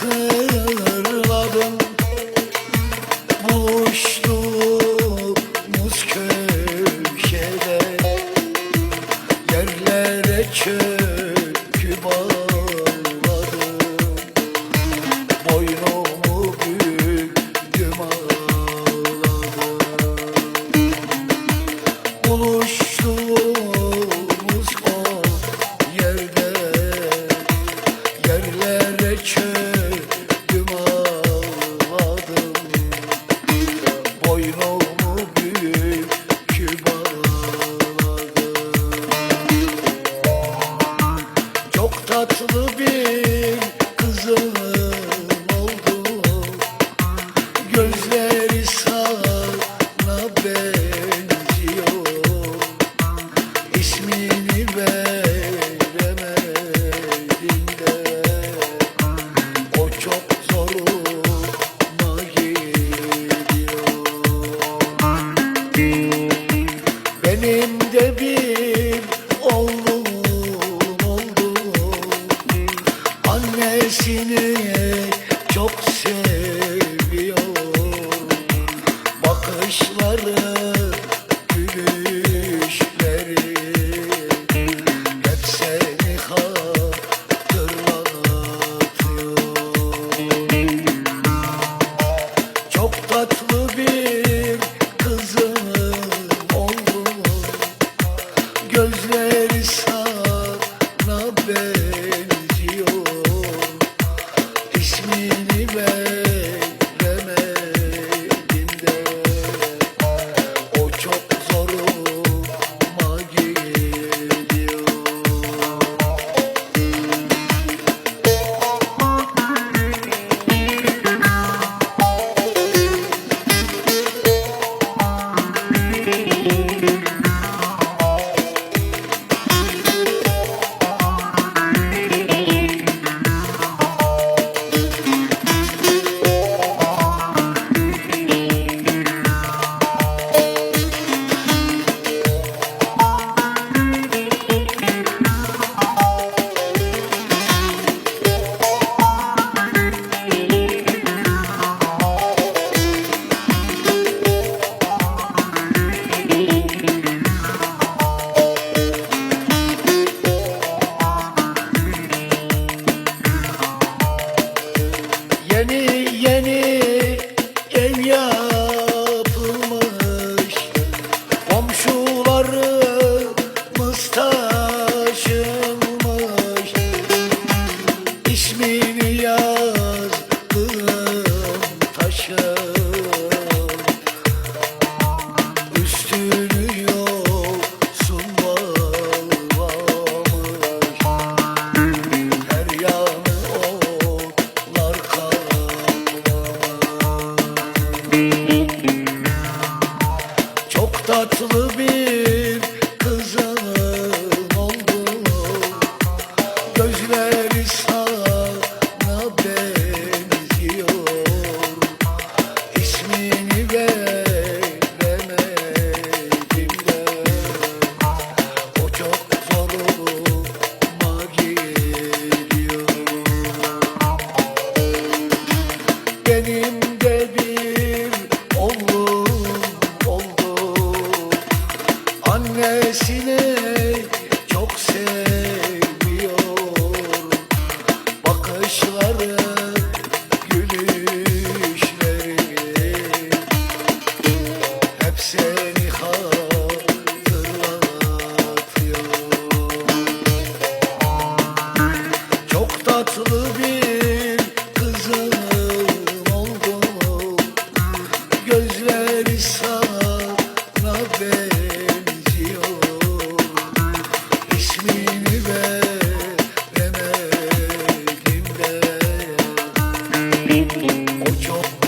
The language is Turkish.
hatırladım Buluştuğumuz köşede Yerlere çöp tatlı bir kızım oldu. Gözler Bakışları, Yeni yeni Bakışları, Ocho.